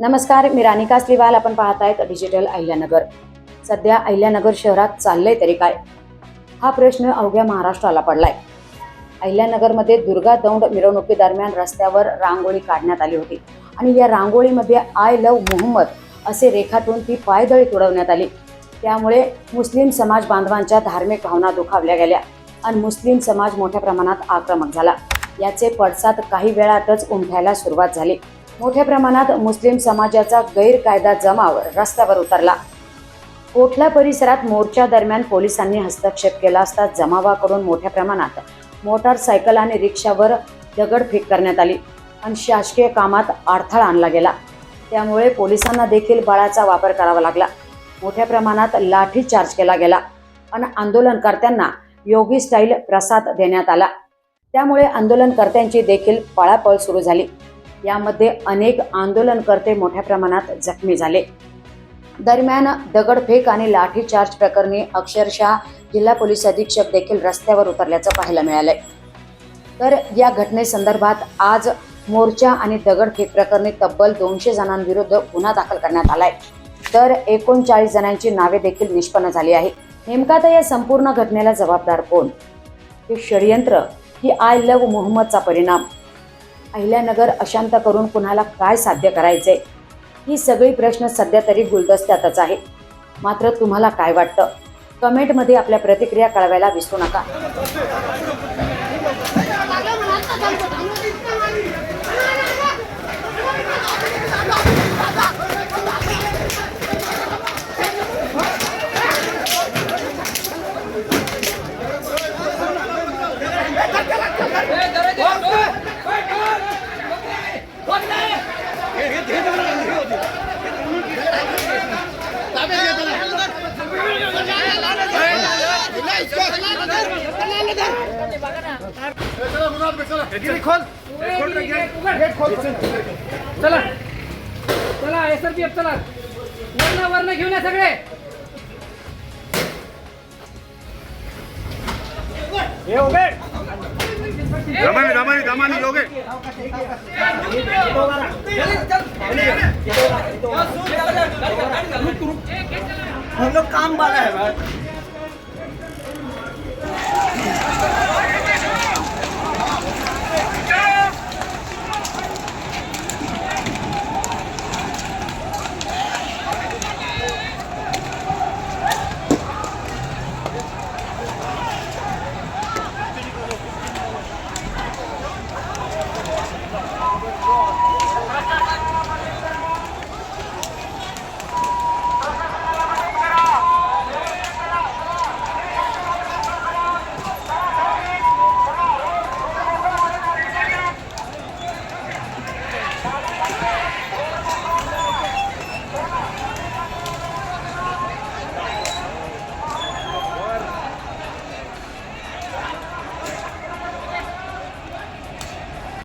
नमस्कार मी रानिका श्रीवाल आपण पाहत आहेत डिजिटल अहिल्यानगर. सध्या अहिल्यानगर शहरात चाललंय तरी काय? हा प्रश्न अवघ्या महाराष्ट्राला पडलाय. अहिल्यानगरमध्ये दुर्गा दौंड मिरवणुकीदरम्यान रस्त्यावर रांगोळी काढण्यात आली होती. आणि या रांगोळीमध्ये आय लव मोहम्मद असे रेखाटून ती पायदळी तुडवण्यात आली. त्यामुळे मुस्लिम समाज बांधवांच्या धार्मिक भावना दुखावल्या गेल्या आणि मुस्लिम समाज मोठ्या प्रमाणात आक्रमक झाला. याचे पडसाद काही वेळातच उमठायला सुरुवात झाली. मोठ्या प्रमाणात मुस्लिम समाजाचा गैरकायदा जमाव रस्त्यावर उतरला. कोठला परिसरात मोर्चा दरम्यान पोलिसांनी हस्तक्षेप केला असता जमावाकडून मोठ्या प्रमाणात मोटारसायकल आणि रिक्षावर दगडफेक करण्यात आली आणि शासकीय कामात अडथळा आणला गेला. त्यामुळे पोलिसांना देखील बळाचा वापर करावा लागला. मोठ्या प्रमाणात लाठी चार्ज केला गेला आणि आंदोलनकर्त्यांना योगी स्टाईल प्रसाद देण्यात आला. त्यामुळे आंदोलनकर्त्यांची देखील पळापळ सुरू झाली. यामध्ये अनेक आंदोलनकर्ते मोठ्या प्रमाणात जखमी झाले. दरम्यान दगडफेक आणि लाठीचार्ज प्रकरणी अक्षरशः जिल्हा पोलीस अधीक्षक देखील रस्त्यावर उतरल्याचं पाहायला मिळालंय. तर या घटनेसंदर्भात आज मोर्चा आणि दगडफेक प्रकरणी तब्बल दोनशे जणांविरुद्ध गुन्हा दाखल करण्यात आलाय. तर एकोणचाळीस जणांची नावे देखील निष्पन्न झाली आहे. नेमका तर या संपूर्ण घटनेला जबाबदार कोण? हे षडयंत्र ही आय लव्ह मोहम्मदचा परिणाम. अहिल्यानगर अशांत करून कुणाला काय साध्य करायचंय? ही सगळी प्रश्न सध्या तरी गुलदस्त्यातच आहे मात्र तुम्हाला काय वाटतं? कमेंटमध्ये आपल्या प्रतिक्रिया कळवायला विसरू नका. चला चला एस आर पी एफ चला वर्ण वर्ण घेऊन या सगळे दमानी दमानी दमानी योगे हम लोग काम वाला है भाई